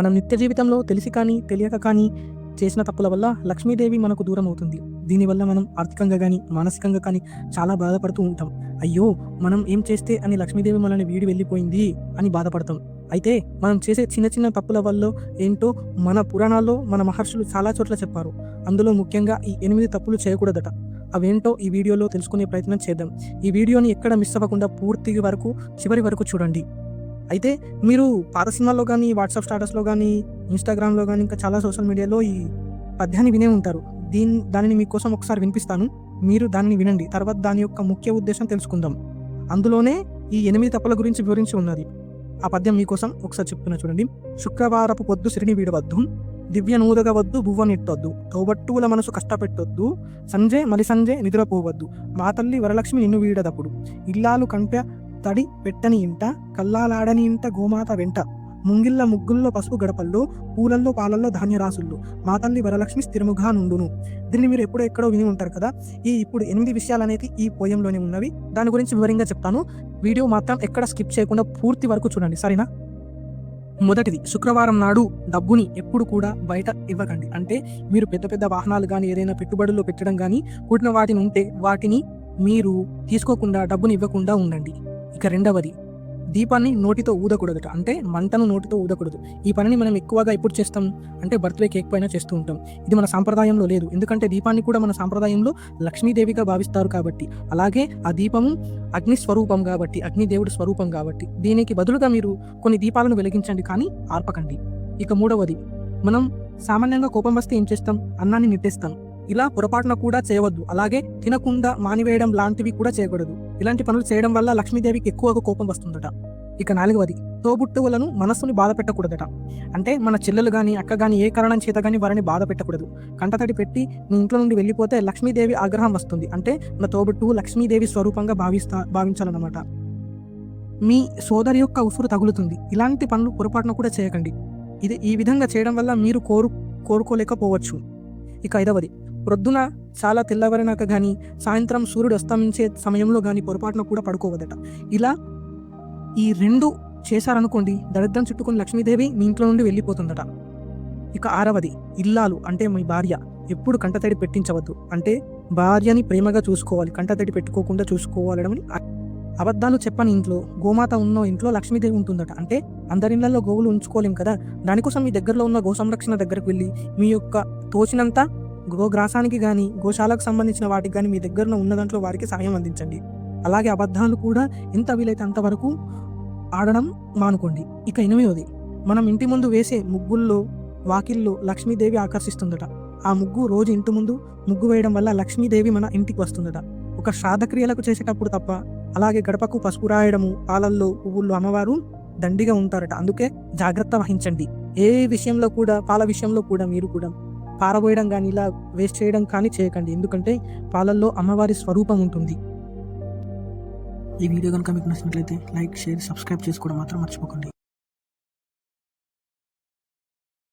మనం నిత్య జీవితంలో తెలిసి కానీ తెలియక కానీ చేసిన తప్పుల వల్ల లక్ష్మీదేవి మనకు దూరం అవుతుంది. దీనివల్ల మనం ఆర్థికంగా కానీ మానసికంగా కానీ చాలా బాధపడుతూ ఉంటాం. అయ్యో మనం ఏం చేస్తే అని లక్ష్మీదేవి మనల్ని వీడి వెళ్ళిపోయింది అని బాధపడతాం. అయితే మనం చేసే చిన్న చిన్న తప్పుల వల్ల ఏంటో మన పురాణాల్లో మన మహర్షులు చాలా చోట్ల చెప్పారు. అందులో ముఖ్యంగా ఈ ఎనిమిది తప్పులు చేయకూడదట. అవేంటో ఈ వీడియోలో తెలుసుకునే ప్రయత్నం చేద్దాం. ఈ వీడియోని ఎక్కడ మిస్ అవ్వకుండా పూర్తి వరకు చివరి వరకు చూడండి. అయితే మీరు పాత సినిమాల్లో కానీ వాట్సాప్ స్టాటస్లో కానీ ఇన్స్టాగ్రామ్లో కానీ ఇంకా చాలా సోషల్ మీడియాలో ఈ పద్యాన్ని వినే ఉంటారు. దీని దానిని మీకోసం ఒకసారి వినిపిస్తాను. మీరు దానిని వినండి. తర్వాత దాని యొక్క ముఖ్య ఉద్దేశం తెలుసుకుందాం. అందులోనే ఈ ఎనిమిది తప్పుల గురించి వివరించి ఉన్నది. ఆ పద్యం మీకోసం ఒకసారి చెప్తున్నా చూడండి. శుక్రవారపు పొద్దు సిరిని వీడవద్దు. దివ్య నూదగవద్దు బువ్వ నెట్టొద్దు. తోబట్టువుల మనసు కష్టపెట్టొద్దు. సంజయ్ మలి సంజయ్ నిద్రపోవద్దు. మా తల్లి వరలక్ష్మి నిన్ను వీడదప్పుడు. ఇల్లాలు కంట తడి పెట్టని ఇంట కల్లాలాడని ఇంట గోమాత వెంట. ముంగిళ్ళ ముగ్గుల్లో పసుపు గడపల్లో పూలల్లో పాలల్లో ధాన్యరాసుల్లో మా తల్లి వరలక్ష్మి స్థిరముగా నుండును. దీన్ని మీరు ఎప్పుడో ఎక్కడో విని ఉంటారు కదా? ఈ ఇప్పుడు ఎనిమిది విషయాలు అనేది ఈ పోయంలోనే ఉన్నవి. దాని గురించి వివరంగా చెప్తాను. వీడియో మాత్రం ఎక్కడ స్కిప్ చేయకుండా పూర్తి వరకు చూడండి. సరేనా? మొదటిది శుక్రవారం నాడు డబ్బుని ఎప్పుడు కూడా బయట ఇవ్వకండి. అంటే మీరు పెద్ద పెద్ద వాహనాలు కానీ ఏదైనా పెట్టుబడుల్లో పెట్టడం కానీ కూడిన వాటిని ఉంటే వాటిని మీరు తీసుకోకుండా డబ్బుని ఇవ్వకుండా ఉండండి. ఇక రెండవది దీపాన్ని నోటితో ఊదకూడదట. అంటే మంటను నోటితో ఊదకూడదు. ఈ పనిని మనం ఎక్కువగా ఎప్పుడు చేస్తాం? అంటే బర్త్డే కేక్ పైన చేస్తూ ఉంటాం. ఇది మన సాంప్రదాయంలో లేదు. ఎందుకంటే దీపాన్ని కూడా మన సాంప్రదాయంలో లక్ష్మీదేవిగా భావిస్తారు కాబట్టి. అలాగే ఆ దీపము అగ్ని స్వరూపం కాబట్టి అగ్నిదేవుడి స్వరూపం కాబట్టి. దీనికి బదులుగా మీరు కొన్ని దీపాలను వెలిగించండి కానీ ఆర్పకండి. ఇక మూడవది మనం సామాన్యంగా కోపం వస్తే ఏం చేస్తాం? అన్నాన్ని నెట్టేస్తాం. ఇలా పొరపాటున కూడా చేయవద్దు. అలాగే తినకుండా మానివేయడం లాంటివి కూడా చేయకూడదు. ఇలాంటి పనులు చేయడం వల్ల లక్ష్మీదేవికి ఎక్కువగా కోపం వస్తుందట. ఇక నాలుగవది తోబుట్టువులను మనస్సుని బాధ పెట్టకూడదట. అంటే మన చెల్లెలు కానీ అక్క కానీ ఏ కారణం చేత కానీ వారిని బాధ పెట్టకూడదు. కంటతడి పెట్టి మీ ఇంట్లో నుండి వెళ్ళిపోతే లక్ష్మీదేవి ఆగ్రహం వస్తుంది. అంటే మన తోబుట్టువు లక్ష్మీదేవి స్వరూపంగా భావిస్తా భావించాలన్నమాట. మీ సోదరి యొక్క ఉసురు తగులుతుంది. ఇలాంటి పనులు పొరపాటున కూడా చేయకండి. ఇది ఈ విధంగా చేయడం వల్ల మీరు కోరు కోరుకోలేకపోవచ్చు. ఇక ఐదవది ప్రొద్దున చాలా తెల్లవరినాక కానీ సాయంత్రం సూర్యుడు అస్తమించే సమయంలో కానీ పొరపాటున కూడా పడుకోవదట. ఇలా ఈ రెండు చేశారనుకోండి దరిద్రం చుట్టుకుని లక్ష్మీదేవి మీ ఇంట్లో నుండి వెళ్ళిపోతుందట. ఇక ఆరవది ఇల్లాలు అంటే మీ భార్య. ఎప్పుడు కంటతడి పెట్టించవద్దు. అంటే భార్యని ప్రేమగా చూసుకోవాలి కంటతడి పెట్టుకోకుండా చూసుకోవాలని అబద్ధాలు చెప్పని ఇంట్లో గోమాత ఉన్న ఇంట్లో లక్ష్మీదేవి ఉంటుందట. అంటే అందరిళ్ళలో గోవులు ఉంచుకోలేం కదా? దానికోసం మీ దగ్గరలో ఉన్న గో సంరక్షణ దగ్గరకు వెళ్ళి మీ యొక్క తోచినంత గోగ్రాసానికి కానీ గోశాలకు సంబంధించిన వాటికి కానీ మీ దగ్గరలో ఉన్న దాంట్లో వారికి సాయం అందించండి. అలాగే అబద్ధాలు కూడా ఎంత వీలైతే అంతవరకు ఆడడం మానుకోండి. ఇక ఎనిమిదవది మనం ఇంటి ముందు వేసే ముగ్గుల్లో వాకిల్లో లక్ష్మీదేవి ఆకర్షిస్తుందట. ఆ ముగ్గు రోజు ఇంటి ముందు ముగ్గు వేయడం వల్ల లక్ష్మీదేవి మన ఇంటికి వస్తుందట. ఒక శ్రాద్ధక్రియలకు చేసేటప్పుడు తప్ప అలాగే గడపకు పసుపు రాయడము పాలల్లో పువ్వుల్లో అమ్మవారు దండిగా ఉంటారట. అందుకే జాగ్రత్త వహించండి. ఏ విషయంలో కూడా పాల విషయంలో కూడా మీరు కూడా పారబోయడం కానీ ఇలా వేస్ట్ చేయడం కానీ చేయకండి. ఎందుకంటే పాలల్లో అమ్మవారి స్వరూపం ఉంటుంది. ఈ వీడియో కనుక మీకు నచ్చినట్లయితే లైక్ షేర్ సబ్స్క్రైబ్ చేసుకోవడం మాత్రం మర్చిపోకండి.